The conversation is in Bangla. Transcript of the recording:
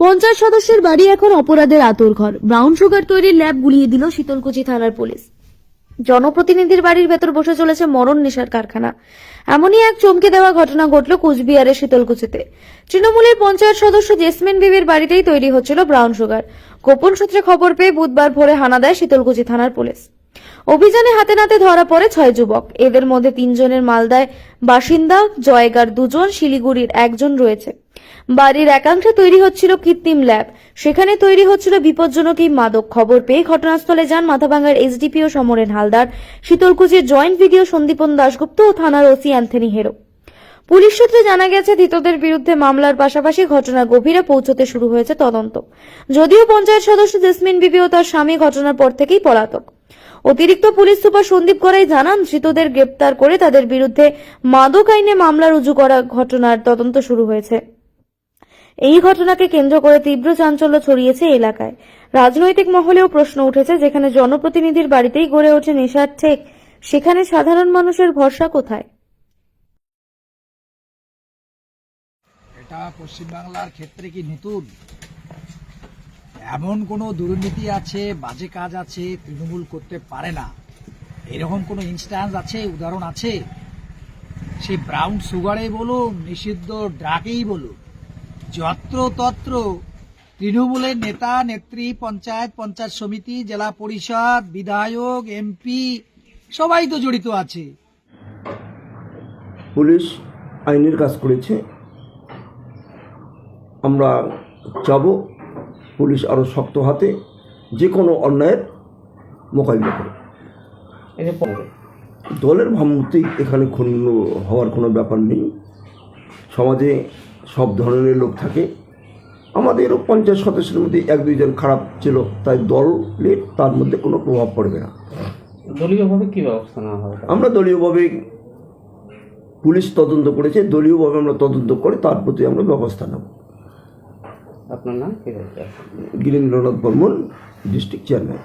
পঞ্চায়েত সদস্যের বাড়ি এখন অপরাধের আতর ঘর। ব্রাউন সুগার তৈরির ল্যাব গুলিয়ে দিল শীতলকুচি থানার পুলিশ। জনপ্রতিনিধির বাড়ির ভেতর বসে চলেছে মরণ নেশার কারখানা। এমনই এক চমকে দেওয়া ঘটনা ঘটল কুচবিহারের শীতলকুচিতে। তৃণমূলের পঞ্চায়েত সদস্য জেসমিন বিবির বাড়িতেই তৈরি হচ্ছিল ব্রাউন সুগার। গোপন সূত্রে খবর পেয়ে বুধবার ভোরে হানা দেয় শীতলকুচি থানার পুলিশ। অভিযানে হাতে নাতে ধরা পড়ে ছয় যুবক। এদের মধ্যে তিনজনের মালদায় বাসিন্দা, জয়গার দুজন, শিলিগুড়ির একজন রয়েছে। বাড়ির একাংশে তৈরি হচ্ছিল কৃত্রিম ল্যাব। সেখানে তৈরি হচ্ছিল বিপজ্জনক এই মাদক খবর পেয়ে ঘটনাস্থলে যান মাথাভাঙ্গার এসডিপিও সমরেন হালদার, শীতলকুচির জয়েন্ট ভিডিও সন্দীপন দাশগুপ্ত ও থানার ওসি অ্যান্থনি হেরো। পুলিশ সূত্রে জানা গেছে, ধৃতদের বিরুদ্ধে মামলার পাশাপাশি ঘটনার গভীরে পৌঁছতে শুরু হয়েছে তদন্ত। যদিও পঞ্চায়েত সদস্য জেসমিন বিবি ও তার স্বামী ঘটনার পর থেকেই পলাতক। অতিরিক্ত পুলিশ সুপার সন্দীপ করাই জানান, ধৃতদের গ্রেপ্তার করে তাদের বিরুদ্ধে মাদক আইনে মামলা রুজু করা ঘটনার তদন্ত শুরু হয়েছে। এই ঘটনাকে কেন্দ্র করে তীব্র চাঞ্চল্য ছড়িয়েছে এলাকায়। রাজনৈতিক মহলেও প্রশ্ন উঠেছে যেখানে জনপ্রতিনিধির বাড়িতেই গড়ে ওঠে নেশার ঠেক, সেখানে সাধারণ মানুষের ভরসা কোথায়? এটা পশ্চিমবাংলার ক্ষেত্রে কি নতুন? এমন কোনো দুর্নীতি আছে, বাজে কাজ আছে, তৃণমূল করতে পারে না। এরকম কোনো ইনস্ট্যান্স আছে, উদাহরণ আছে? সে ব্রাউন সুগারে বলুন, নিষিদ্ধ ড্রাগেই বলুন। যত্র তত্র। তৃণমূলের নেতা নেত্রী পঞ্চায়েত পঞ্চায়েত সমিতি জেলা পরিষদ বিধায়ক এমপি সবাই তো জড়িত আছে। পুলিশ আইনের কাজ করেছে। আমরা যাব পুলিশ আরও শক্ত হাতে যে কোনো অন্যায়ের মোকাবিলা করে দলের ভাবমূর্তি এখানে ক্ষুণ্ণ হওয়ার কোনো ব্যাপার নেই। সমাজে সব ধরনের লোক থাকে। আমাদেরও পঞ্চায়েত সদস্যের মধ্যে এক দুইজন খারাপ ছিল তাই দলের তার মধ্যে কোনো প্রভাব পড়বে না। দলীয়ভাবে কি ব্যবস্থা নেওয়া হবে? আমরা দলীয়ভাবে পুলিশ তদন্ত করেছে দলীয়ভাবে আমরা তদন্ত করে তার প্রতি আমরা ব্যবস্থা নেব। আপনার নাম কি গিরীন্দ্রনাথ বর্মন ডিস্ট্রিক্ট চেয়ারম্যান।